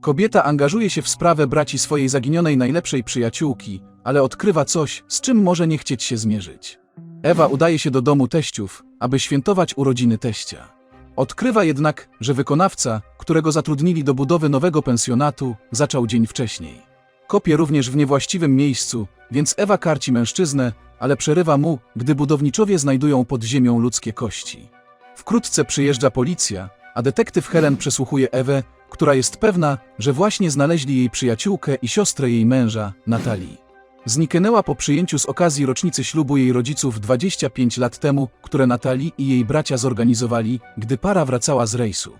Kobieta angażuje się w sprawę braci swojej zaginionej najlepszej przyjaciółki, ale odkrywa coś, z czym może nie chcieć się zmierzyć. Ewa udaje się do domu teściów, aby świętować urodziny teścia. Odkrywa jednak, że wykonawca, którego zatrudnili do budowy nowego pensjonatu, zaczął dzień wcześniej. Kopie również w niewłaściwym miejscu, więc Ewa karci mężczyznę, ale przerywa mu, gdy budowniczowie znajdują pod ziemią ludzkie kości. Wkrótce przyjeżdża policja, a detektyw Helen przesłuchuje Ewę, która jest pewna, że właśnie znaleźli jej przyjaciółkę i siostrę jej męża, Natalii. Zniknęła po przyjęciu z okazji rocznicy ślubu jej rodziców 25 lat temu, które Natalii i jej bracia zorganizowali, gdy para wracała z rejsu.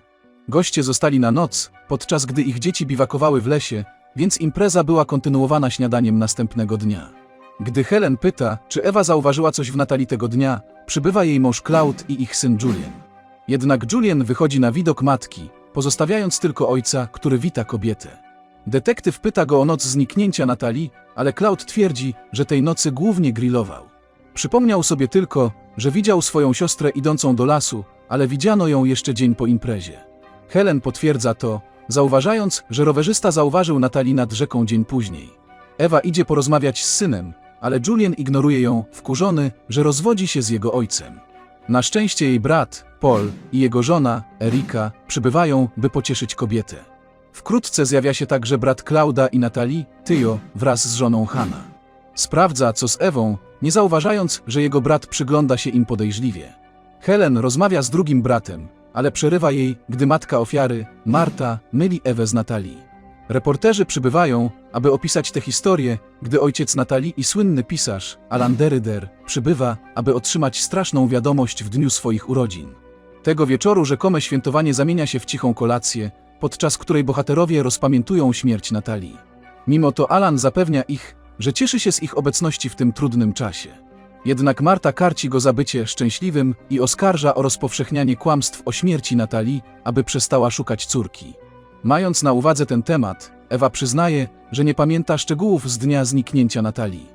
Goście zostali na noc, podczas gdy ich dzieci biwakowały w lesie, więc impreza była kontynuowana śniadaniem następnego dnia. Gdy Helen pyta, czy Ewa zauważyła coś w Natalii tego dnia, przybywa jej mąż Cloud i ich syn Julian. Jednak Julian wychodzi na widok matki, pozostawiając tylko ojca, który wita kobietę. Detektyw pyta go o noc zniknięcia Natalii, ale Cloud twierdzi, że tej nocy głównie grillował. Przypomniał sobie tylko, że widział swoją siostrę idącą do lasu, ale widziano ją jeszcze dzień po imprezie. Helen potwierdza to, zauważając, że rowerzysta zauważył Natalii nad rzeką dzień później. Ewa idzie porozmawiać z synem, ale Julian ignoruje ją, wkurzony, że rozwodzi się z jego ojcem. Na szczęście jej brat, Paul, i jego żona, Erika, przybywają, by pocieszyć kobietę. Wkrótce zjawia się także brat Klauda i Natalii, Tyjo, wraz z żoną Hanna. Sprawdza, co z Ewą, nie zauważając, że jego brat przygląda się im podejrzliwie. Helen rozmawia z drugim bratem, ale przerywa jej, gdy matka ofiary, Marta, myli Ewę z Natalii. Reporterzy przybywają, aby opisać tę historię, gdy ojciec Natalii i słynny pisarz, Alan Derrida, przybywa, aby otrzymać straszną wiadomość w dniu swoich urodzin. Tego wieczoru rzekome świętowanie zamienia się w cichą kolację, podczas której bohaterowie rozpamiętują śmierć Natalii. Mimo to Alan zapewnia ich, że cieszy się z ich obecności w tym trudnym czasie. Jednak Marta karci go za bycie szczęśliwym i oskarża o rozpowszechnianie kłamstw o śmierci Natalii, aby przestała szukać córki. Mając na uwadze ten temat, Ewa przyznaje, że nie pamięta szczegółów z dnia zniknięcia Natalii.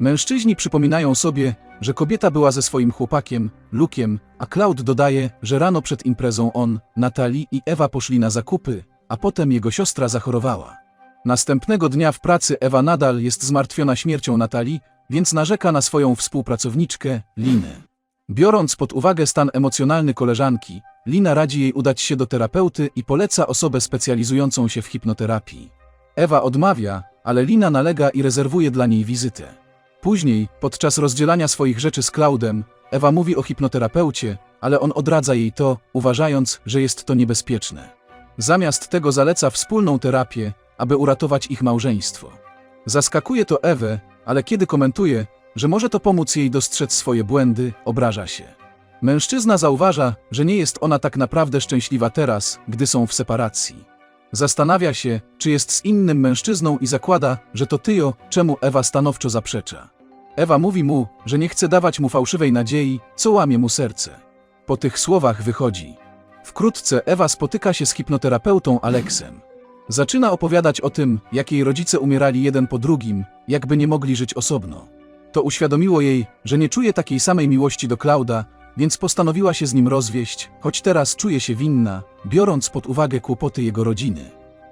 Mężczyźni przypominają sobie, że kobieta była ze swoim chłopakiem, Lukiem, a Cloud dodaje, że rano przed imprezą on, Natalii i Ewa poszli na zakupy, a potem jego siostra zachorowała. Następnego dnia w pracy Ewa nadal jest zmartwiona śmiercią Natalii, więc narzeka na swoją współpracowniczkę, Linę. Biorąc pod uwagę stan emocjonalny koleżanki, Lina radzi jej udać się do terapeuty i poleca osobę specjalizującą się w hipnoterapii. Ewa odmawia, ale Lina nalega i rezerwuje dla niej wizytę. Później, podczas rozdzielania swoich rzeczy z Klaudem, Ewa mówi o hipnoterapeucie, ale on odradza jej to, uważając, że jest to niebezpieczne. Zamiast tego zaleca wspólną terapię, aby uratować ich małżeństwo. Zaskakuje to Ewę, ale kiedy komentuje, że może to pomóc jej dostrzec swoje błędy, obraża się. Mężczyzna zauważa, że nie jest ona tak naprawdę szczęśliwa teraz, gdy są w separacji. Zastanawia się, czy jest z innym mężczyzną i zakłada, że to Tyjo, czemu Ewa stanowczo zaprzecza. Ewa mówi mu, że nie chce dawać mu fałszywej nadziei, co łamie mu serce. Po tych słowach wychodzi. Wkrótce Ewa spotyka się z hipnoterapeutą Aleksem. Zaczyna opowiadać o tym, jak jej rodzice umierali jeden po drugim, jakby nie mogli żyć osobno. To uświadomiło jej, że nie czuje takiej samej miłości do Klauda, więc postanowiła się z nim rozwieść, choć teraz czuje się winna, biorąc pod uwagę kłopoty jego rodziny.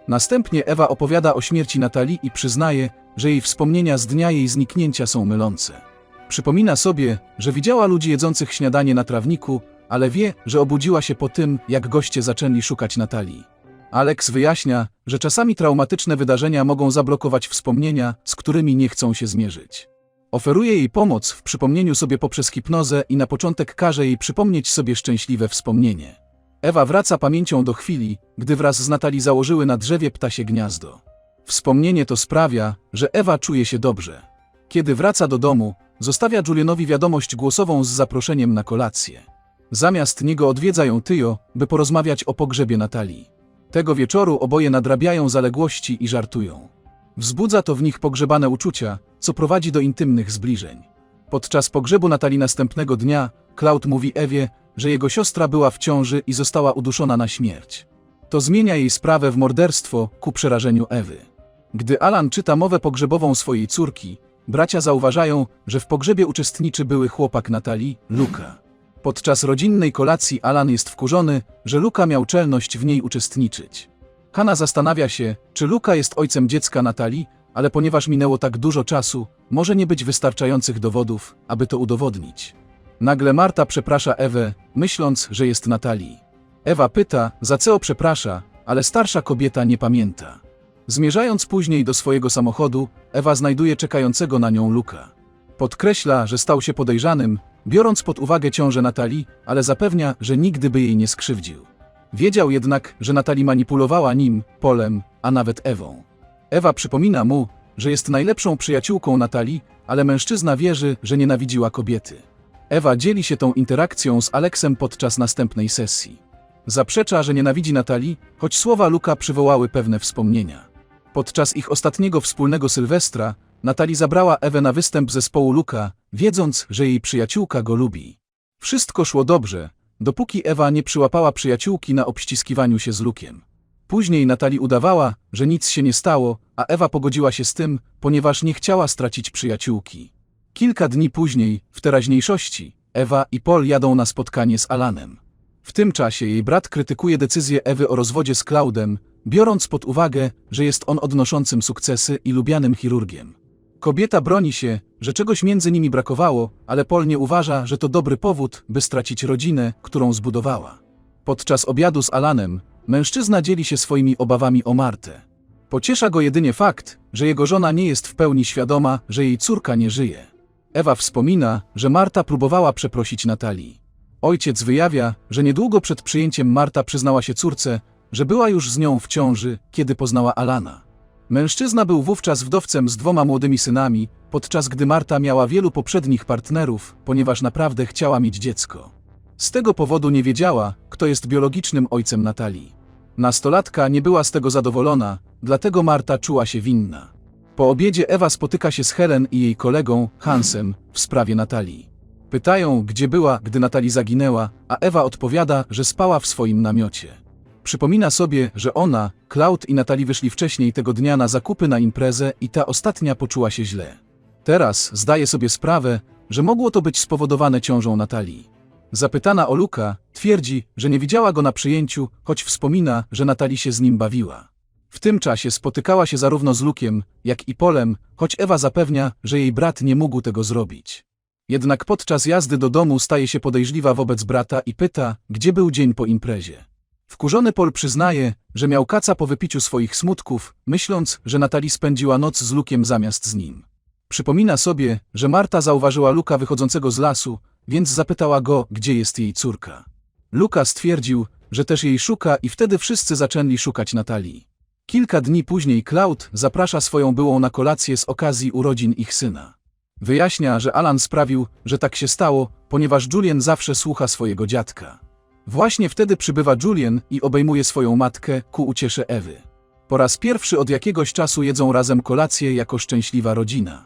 Następnie Ewa opowiada o śmierci Natalii i przyznaje, że jej wspomnienia z dnia jej zniknięcia są mylące. Przypomina sobie, że widziała ludzi jedzących śniadanie na trawniku, ale wie, że obudziła się po tym, jak goście zaczęli szukać Natalii. Alex wyjaśnia, że czasami traumatyczne wydarzenia mogą zablokować wspomnienia, z którymi nie chcą się zmierzyć. Oferuje jej pomoc w przypomnieniu sobie poprzez hipnozę i na początek każe jej przypomnieć sobie szczęśliwe wspomnienie. Ewa wraca pamięcią do chwili, gdy wraz z Natalii założyły na drzewie ptasie gniazdo. Wspomnienie to sprawia, że Ewa czuje się dobrze. Kiedy wraca do domu, zostawia Julianowi wiadomość głosową z zaproszeniem na kolację. Zamiast niego odwiedza ją Tyjo, by porozmawiać o pogrzebie Natalii. Tego wieczoru oboje nadrabiają zaległości i żartują. Wzbudza to w nich pogrzebane uczucia, co prowadzi do intymnych zbliżeń. Podczas pogrzebu Natalii następnego dnia, Cloud mówi Ewie, że jego siostra była w ciąży i została uduszona na śmierć. To zmienia jej sprawę w morderstwo ku przerażeniu Ewy. Gdy Alan czyta mowę pogrzebową swojej córki, bracia zauważają, że w pogrzebie uczestniczy były chłopak Natalii, Luka. Podczas rodzinnej kolacji Alan jest wkurzony, że Luka miał czelność w niej uczestniczyć. Hanna zastanawia się, czy Luka jest ojcem dziecka Natalii, ale ponieważ minęło tak dużo czasu, może nie być wystarczających dowodów, aby to udowodnić. Nagle Marta przeprasza Ewę, myśląc, że jest Natalii. Ewa pyta, za co przeprasza, ale starsza kobieta nie pamięta. Zmierzając później do swojego samochodu, Ewa znajduje czekającego na nią Luka. Podkreśla, że stał się podejrzanym, biorąc pod uwagę ciążę Natalii, ale zapewnia, że nigdy by jej nie skrzywdził. Wiedział jednak, że Natalii manipulowała nim, Polem, a nawet Ewą. Ewa przypomina mu, że jest najlepszą przyjaciółką Natalii, ale mężczyzna wierzy, że nienawidziła kobiety. Ewa dzieli się tą interakcją z Aleksem podczas następnej sesji. Zaprzecza, że nienawidzi Natalii, choć słowa Luka przywołały pewne wspomnienia. Podczas ich ostatniego wspólnego Sylwestra Natalii zabrała Ewę na występ zespołu Luka, wiedząc, że jej przyjaciółka go lubi. Wszystko szło dobrze, dopóki Ewa nie przyłapała przyjaciółki na obściskiwaniu się z Lukiem. Później Natalii udawała, że nic się nie stało, a Ewa pogodziła się z tym, ponieważ nie chciała stracić przyjaciółki. Kilka dni później, w teraźniejszości, Ewa i Paul jadą na spotkanie z Alanem. W tym czasie jej brat krytykuje decyzję Ewy o rozwodzie z Claudem, biorąc pod uwagę, że jest on odnoszącym sukcesy i lubianym chirurgiem. Kobieta broni się, że czegoś między nimi brakowało, ale Paul nie uważa, że to dobry powód, by stracić rodzinę, którą zbudowała. Podczas obiadu z Alanem, mężczyzna dzieli się swoimi obawami o Martę. Pociesza go jedynie fakt, że jego żona nie jest w pełni świadoma, że jej córka nie żyje. Ewa wspomina, że Marta próbowała przeprosić Natalii. Ojciec wyjawia, że niedługo przed przyjęciem Marta przyznała się córce, że była już z nią w ciąży, kiedy poznała Alana. Mężczyzna był wówczas wdowcem z dwoma młodymi synami, podczas gdy Marta miała wielu poprzednich partnerów, ponieważ naprawdę chciała mieć dziecko. Z tego powodu nie wiedziała, kto jest biologicznym ojcem Natalii. Nastolatka nie była z tego zadowolona, dlatego Marta czuła się winna. Po obiedzie Ewa spotyka się z Helen i jej kolegą, Hansem, w sprawie Natalii. Pytają, gdzie była, gdy Natalii zaginęła, a Ewa odpowiada, że spała w swoim namiocie. Przypomina sobie, że ona, Cloud i Natalii wyszli wcześniej tego dnia na zakupy na imprezę i ta ostatnia poczuła się źle. Teraz zdaje sobie sprawę, że mogło to być spowodowane ciążą Natalii. Zapytana o Luka, twierdzi, że nie widziała go na przyjęciu, choć wspomina, że Natalii się z nim bawiła. W tym czasie spotykała się zarówno z Lukiem, jak i Polem, choć Ewa zapewnia, że jej brat nie mógł tego zrobić. Jednak podczas jazdy do domu staje się podejrzliwa wobec brata i pyta, gdzie był dzień po imprezie. Wkurzony Pol przyznaje, że miał kaca po wypiciu swoich smutków, myśląc, że Natalii spędziła noc z Lukiem zamiast z nim. Przypomina sobie, że Marta zauważyła Luka wychodzącego z lasu, więc zapytała go, gdzie jest jej córka. Luka stwierdził, że też jej szuka i wtedy wszyscy zaczęli szukać Natalii. Kilka dni później Cloud zaprasza swoją byłą na kolację z okazji urodzin ich syna. Wyjaśnia, że Alan sprawił, że tak się stało, ponieważ Julian zawsze słucha swojego dziadka. Właśnie wtedy przybywa Julian i obejmuje swoją matkę ku uciesze Ewy. Po raz pierwszy od jakiegoś czasu jedzą razem kolację jako szczęśliwa rodzina.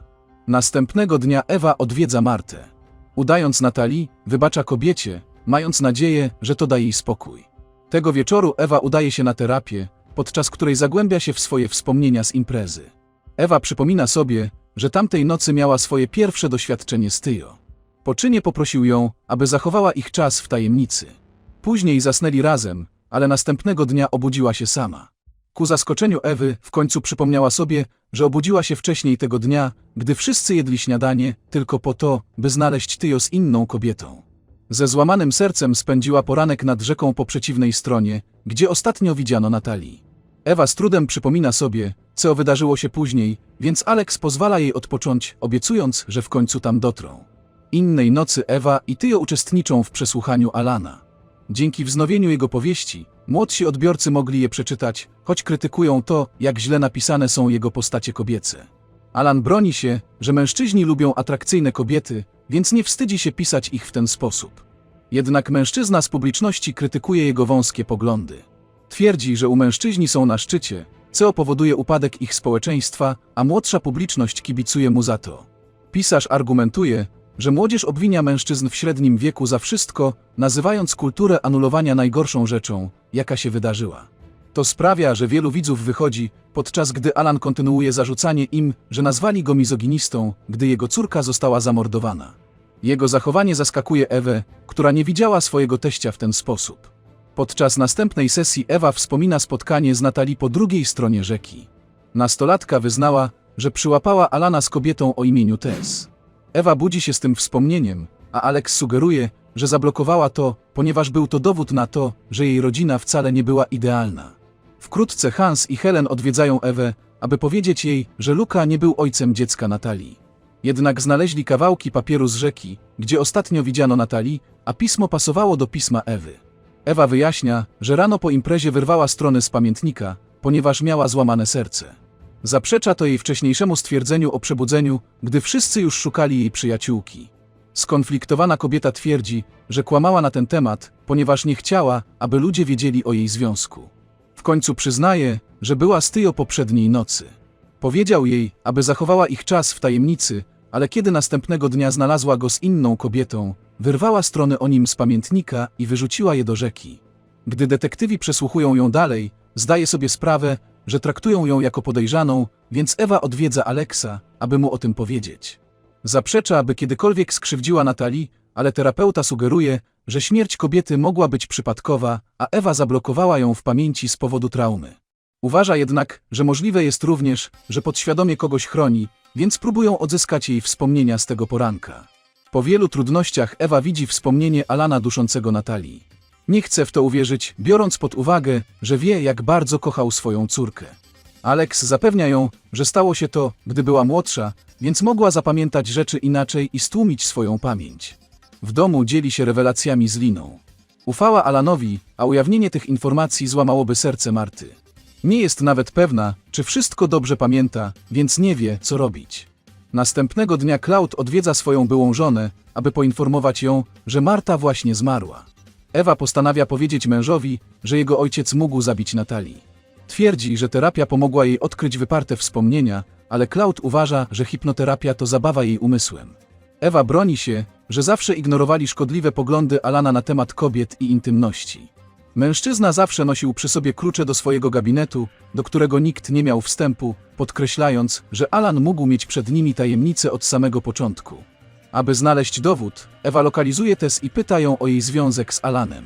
Następnego dnia Ewa odwiedza Martę. Udając Natalii, wybacza kobiecie, mając nadzieję, że to da jej spokój. Tego wieczoru Ewa udaje się na terapię, podczas której zagłębia się w swoje wspomnienia z imprezy. Ewa przypomina sobie, że tamtej nocy miała swoje pierwsze doświadczenie z Tyjo. Po czynie poprosił ją, aby zachowała ich czas w tajemnicy. Później zasnęli razem, ale następnego dnia obudziła się sama. Ku zaskoczeniu Ewy w końcu przypomniała sobie, że obudziła się wcześniej tego dnia, gdy wszyscy jedli śniadanie, tylko po to, by znaleźć Tyjo z inną kobietą. Ze złamanym sercem spędziła poranek nad rzeką po przeciwnej stronie, gdzie ostatnio widziano Natalii. Ewa z trudem przypomina sobie, co wydarzyło się później, więc Alex pozwala jej odpocząć, obiecując, że w końcu tam dotrą. Innej nocy Ewa i Tyjo uczestniczą w przesłuchaniu Alana. Dzięki wznowieniu jego powieści, młodsi odbiorcy mogli je przeczytać, choć krytykują to, jak źle napisane są jego postacie kobiece. Alan broni się, że mężczyźni lubią atrakcyjne kobiety, więc nie wstydzi się pisać ich w ten sposób. Jednak mężczyzna z publiczności krytykuje jego wąskie poglądy. Twierdzi, że u mężczyźni są na szczycie, co powoduje upadek ich społeczeństwa, a młodsza publiczność kibicuje mu za to. Pisarz argumentuje, że młodzież obwinia mężczyzn w średnim wieku za wszystko, nazywając kulturę anulowania najgorszą rzeczą, jaka się wydarzyła. To sprawia, że wielu widzów wychodzi, podczas gdy Alan kontynuuje zarzucanie im, że nazwali go mizoginistą, gdy jego córka została zamordowana. Jego zachowanie zaskakuje Ewę, która nie widziała swojego teścia w ten sposób. Podczas następnej sesji Ewa wspomina spotkanie z Natalii po drugiej stronie rzeki. Nastolatka wyznała, że przyłapała Alana z kobietą o imieniu Tess. Ewa budzi się z tym wspomnieniem, a Alex sugeruje, że zablokowała to, ponieważ był to dowód na to, że jej rodzina wcale nie była idealna. Wkrótce Hans i Helen odwiedzają Ewę, aby powiedzieć jej, że Luka nie był ojcem dziecka Natalii. Jednak znaleźli kawałki papieru z rzeki, gdzie ostatnio widziano Natalii, a pismo pasowało do pisma Ewy. Ewa wyjaśnia, że rano po imprezie wyrwała strony z pamiętnika, ponieważ miała złamane serce. Zaprzecza to jej wcześniejszemu stwierdzeniu o przebudzeniu, gdy wszyscy już szukali jej przyjaciółki. Skonfliktowana kobieta twierdzi, że kłamała na ten temat, ponieważ nie chciała, aby ludzie wiedzieli o jej związku. W końcu przyznaje, że była z Tyjo poprzedniej nocy. Powiedział jej, aby zachowała ich czas w tajemnicy, ale kiedy następnego dnia znalazła go z inną kobietą, wyrwała strony o nim z pamiętnika i wyrzuciła je do rzeki. Gdy detektywi przesłuchują ją dalej, zdaje sobie sprawę, że traktują ją jako podejrzaną, więc Ewa odwiedza Aleksa, aby mu o tym powiedzieć. Zaprzecza, aby kiedykolwiek skrzywdziła Natalii, ale terapeuta sugeruje, że śmierć kobiety mogła być przypadkowa, a Ewa zablokowała ją w pamięci z powodu traumy. Uważa jednak, że możliwe jest również, że podświadomie kogoś chroni, więc próbują odzyskać jej wspomnienia z tego poranka. Po wielu trudnościach Ewa widzi wspomnienie Alana duszącego Natalii. Nie chce w to uwierzyć, biorąc pod uwagę, że wie, jak bardzo kochał swoją córkę. Alex zapewnia ją, że stało się to, gdy była młodsza, więc mogła zapamiętać rzeczy inaczej i stłumić swoją pamięć. W domu dzieli się rewelacjami z Liną. Ufała Alanowi, a ujawnienie tych informacji złamałoby serce Marty. Nie jest nawet pewna, czy wszystko dobrze pamięta, więc nie wie, co robić. Następnego dnia Cloud odwiedza swoją byłą żonę, aby poinformować ją, że Marta właśnie zmarła. Ewa postanawia powiedzieć mężowi, że jego ojciec mógł zabić Natalii. Twierdzi, że terapia pomogła jej odkryć wyparte wspomnienia, ale Cloud uważa, że hipnoterapia to zabawa jej umysłem. Ewa broni się, że zawsze ignorowali szkodliwe poglądy Alana na temat kobiet i intymności. Mężczyzna zawsze nosił przy sobie klucze do swojego gabinetu, do którego nikt nie miał wstępu, podkreślając, że Alan mógł mieć przed nimi tajemnicę od samego początku. Aby znaleźć dowód, Ewa lokalizuje Tess i pyta ją o jej związek z Alanem.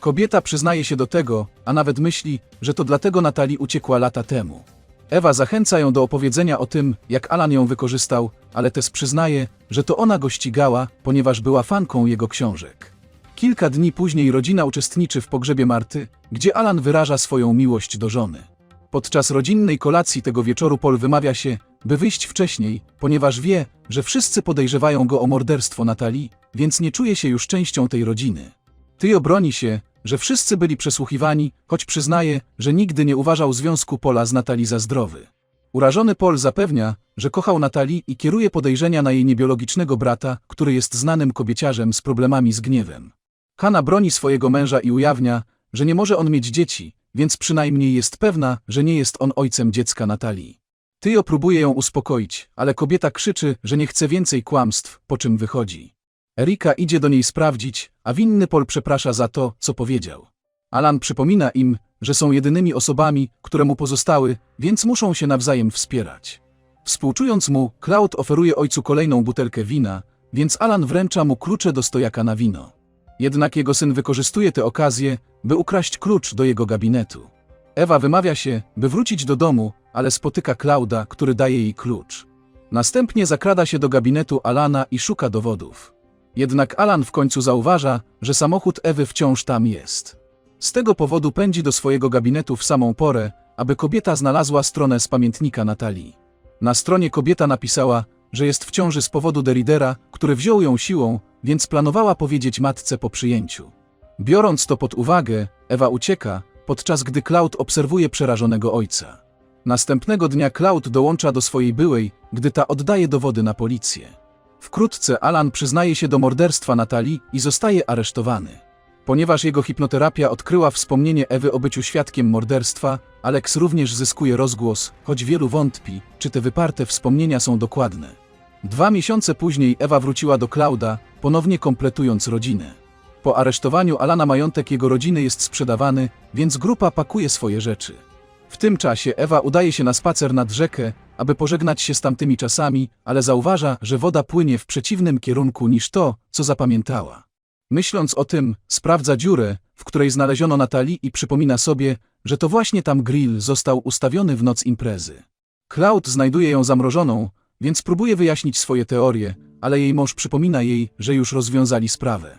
Kobieta przyznaje się do tego, a nawet myśli, że to dlatego Natalii uciekła lata temu. Ewa zachęca ją do opowiedzenia o tym, jak Alan ją wykorzystał, ale Tess przyznaje, że to ona go ścigała, ponieważ była fanką jego książek. Kilka dni później rodzina uczestniczy w pogrzebie Marty, gdzie Alan wyraża swoją miłość do żony. Podczas rodzinnej kolacji tego wieczoru Paul wymawia się, by wyjść wcześniej, ponieważ wie, że wszyscy podejrzewają go o morderstwo Natalii, więc nie czuje się już częścią tej rodziny. Tyjo broni się, że wszyscy byli przesłuchiwani, choć przyznaje, że nigdy nie uważał związku Pola z Natalii za zdrowy. Urażony Paul zapewnia, że kochał Natalii i kieruje podejrzenia na jej niebiologicznego brata, który jest znanym kobieciarzem z problemami z gniewem. Hanna broni swojego męża i ujawnia, że nie może on mieć dzieci, więc przynajmniej jest pewna, że nie jest on ojcem dziecka Natalii. Tyjo próbuje ją uspokoić, ale kobieta krzyczy, że nie chce więcej kłamstw, po czym wychodzi. Erika idzie do niej sprawdzić, a winny Pol przeprasza za to, co powiedział. Alan przypomina im, że są jedynymi osobami, które mu pozostały, więc muszą się nawzajem wspierać. Współczując mu, Cloud oferuje ojcu kolejną butelkę wina, więc Alan wręcza mu klucze do stojaka na wino. Jednak jego syn wykorzystuje tę okazję, by ukraść klucz do jego gabinetu. Ewa wymawia się, by wrócić do domu, ale spotyka Klauda, który daje jej klucz. Następnie zakrada się do gabinetu Alana i szuka dowodów. Jednak Alan w końcu zauważa, że samochód Ewy wciąż tam jest. Z tego powodu pędzi do swojego gabinetu w samą porę, aby kobieta znalazła stronę z pamiętnika Natalii. Na stronie kobieta napisała, że jest w ciąży z powodu Deridera, który wziął ją siłą, więc planowała powiedzieć matce po przyjęciu. Biorąc to pod uwagę, Ewa ucieka, podczas gdy Cloud obserwuje przerażonego ojca. Następnego dnia Cloud dołącza do swojej byłej, gdy ta oddaje dowody na policję. Wkrótce Alan przyznaje się do morderstwa Natalii i zostaje aresztowany. Ponieważ jego hipnoterapia odkryła wspomnienie Ewy o byciu świadkiem morderstwa, Alex również zyskuje rozgłos, choć wielu wątpi, czy te wyparte wspomnienia są dokładne. Dwa miesiące później Ewa wróciła do Klauda, ponownie kompletując rodzinę. Po aresztowaniu Alana majątek jego rodziny jest sprzedawany, więc grupa pakuje swoje rzeczy. W tym czasie Ewa udaje się na spacer nad rzekę, aby pożegnać się z tamtymi czasami, ale zauważa, że woda płynie w przeciwnym kierunku niż to, co zapamiętała. Myśląc o tym, sprawdza dziurę, w której znaleziono Natalii i przypomina sobie, że to właśnie tam grill został ustawiony w noc imprezy. Cloud znajduje ją zamrożoną, więc próbuje wyjaśnić swoje teorie, ale jej mąż przypomina jej, że już rozwiązali sprawę.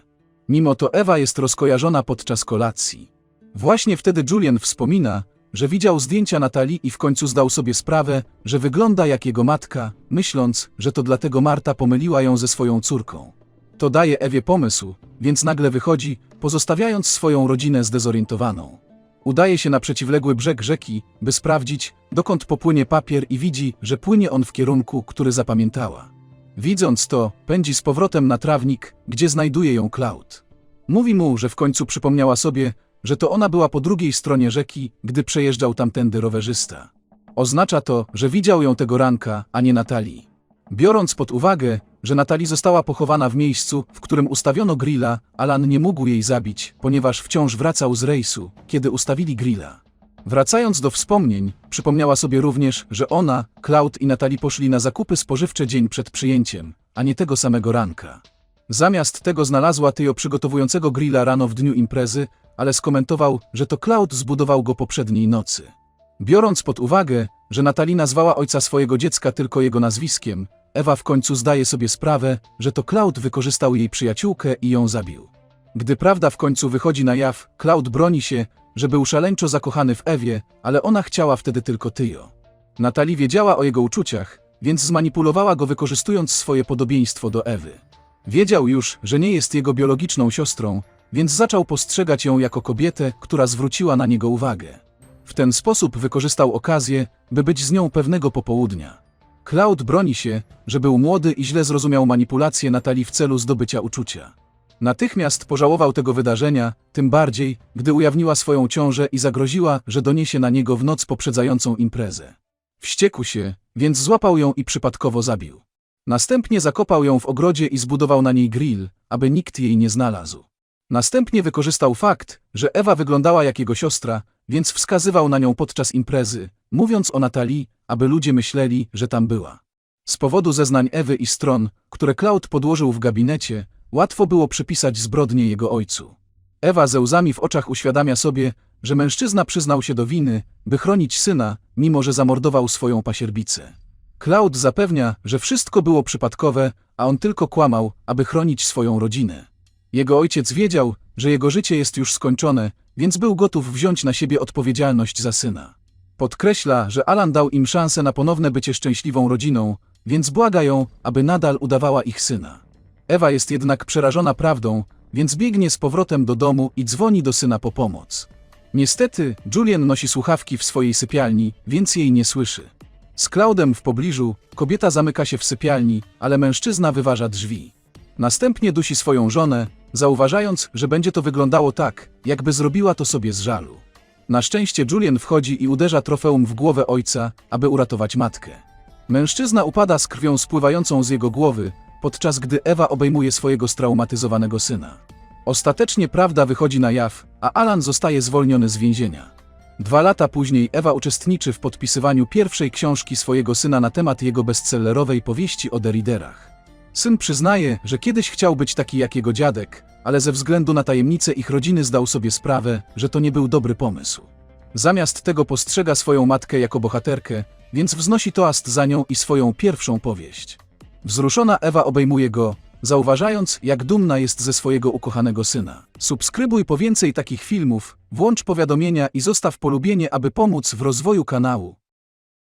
Mimo to Ewa jest rozkojarzona podczas kolacji. Właśnie wtedy Julian wspomina, że widział zdjęcia Natalii i w końcu zdał sobie sprawę, że wygląda jak jego matka, myśląc, że to dlatego Marta pomyliła ją ze swoją córką. To daje Ewie pomysł, więc nagle wychodzi, pozostawiając swoją rodzinę zdezorientowaną. Udaje się na przeciwległy brzeg rzeki, by sprawdzić, dokąd popłynie papier i widzi, że płynie on w kierunku, który zapamiętała. Widząc to, pędzi z powrotem na trawnik, gdzie znajduje ją Cloud. Mówi mu, że w końcu przypomniała sobie, że to ona była po drugiej stronie rzeki, gdy przejeżdżał tamtędy rowerzysta. Oznacza to, że widział ją tego ranka, a nie Natalii. Biorąc pod uwagę, że Natalii została pochowana w miejscu, w którym ustawiono grilla, Alan nie mógł jej zabić, ponieważ wciąż wracał z rejsu, kiedy ustawili grilla. Wracając do wspomnień, przypomniała sobie również, że ona, Cloud i Natalii poszli na zakupy spożywcze dzień przed przyjęciem, a nie tego samego ranka. Zamiast tego znalazła Tyjo przygotowującego grilla rano w dniu imprezy, ale skomentował, że to Cloud zbudował go poprzedniej nocy. Biorąc pod uwagę, że Natalii nazwała ojca swojego dziecka tylko jego nazwiskiem, Ewa w końcu zdaje sobie sprawę, że to Cloud wykorzystał jej przyjaciółkę i ją zabił. Gdy prawda w końcu wychodzi na jaw, Cloud broni się, że był szaleńczo zakochany w Ewie, ale ona chciała wtedy tylko Tyjo. Natalii wiedziała o jego uczuciach, więc zmanipulowała go wykorzystując swoje podobieństwo do Ewy. Wiedział już, że nie jest jego biologiczną siostrą, więc zaczął postrzegać ją jako kobietę, która zwróciła na niego uwagę. W ten sposób wykorzystał okazję, by być z nią pewnego popołudnia. Cloud broni się, że był młody i źle zrozumiał manipulację Natalii w celu zdobycia uczucia. Natychmiast pożałował tego wydarzenia, tym bardziej, gdy ujawniła swoją ciążę i zagroziła, że doniesie na niego w noc poprzedzającą imprezę. Wściekł się, więc złapał ją i przypadkowo zabił. Następnie zakopał ją w ogrodzie i zbudował na niej grill, aby nikt jej nie znalazł. Następnie wykorzystał fakt, że Ewa wyglądała jak jego siostra, więc wskazywał na nią podczas imprezy, mówiąc o Natalii, aby ludzie myśleli, że tam była. Z powodu zeznań Ewy i stron, które Cloud podłożył w gabinecie, łatwo było przypisać zbrodnię jego ojcu. Ewa ze łzami w oczach uświadamia sobie, że mężczyzna przyznał się do winy, by chronić syna, mimo że zamordował swoją pasierbicę. Cloud zapewnia, że wszystko było przypadkowe, a on tylko kłamał, aby chronić swoją rodzinę. Jego ojciec wiedział, że jego życie jest już skończone, więc był gotów wziąć na siebie odpowiedzialność za syna. Podkreśla, że Alan dał im szansę na ponowne bycie szczęśliwą rodziną, więc błaga ją, aby nadal udawała ich syna. Ewa jest jednak przerażona prawdą, więc biegnie z powrotem do domu i dzwoni do syna po pomoc. Niestety, Julian nosi słuchawki w swojej sypialni, więc jej nie słyszy. Z Cloudem w pobliżu, kobieta zamyka się w sypialni, ale mężczyzna wyważa drzwi. Następnie dusi swoją żonę, zauważając, że będzie to wyglądało tak, jakby zrobiła to sobie z żalu. Na szczęście Julian wchodzi i uderza trofeum w głowę ojca, aby uratować matkę. Mężczyzna upada z krwią spływającą z jego głowy, podczas gdy Ewa obejmuje swojego straumatyzowanego syna. Ostatecznie prawda wychodzi na jaw, a Alan zostaje zwolniony z więzienia. Dwa lata później Ewa uczestniczy w podpisywaniu pierwszej książki swojego syna na temat jego bestsellerowej powieści o deriderach. Syn przyznaje, że kiedyś chciał być taki jak jego dziadek, ale ze względu na tajemnicę ich rodziny zdał sobie sprawę, że to nie był dobry pomysł. Zamiast tego postrzega swoją matkę jako bohaterkę, więc wznosi toast za nią i swoją pierwszą powieść. Wzruszona Ewa obejmuje go, zauważając, jak dumna jest ze swojego ukochanego syna. Subskrybuj po więcej takich filmów, włącz powiadomienia i zostaw polubienie, aby pomóc w rozwoju kanału.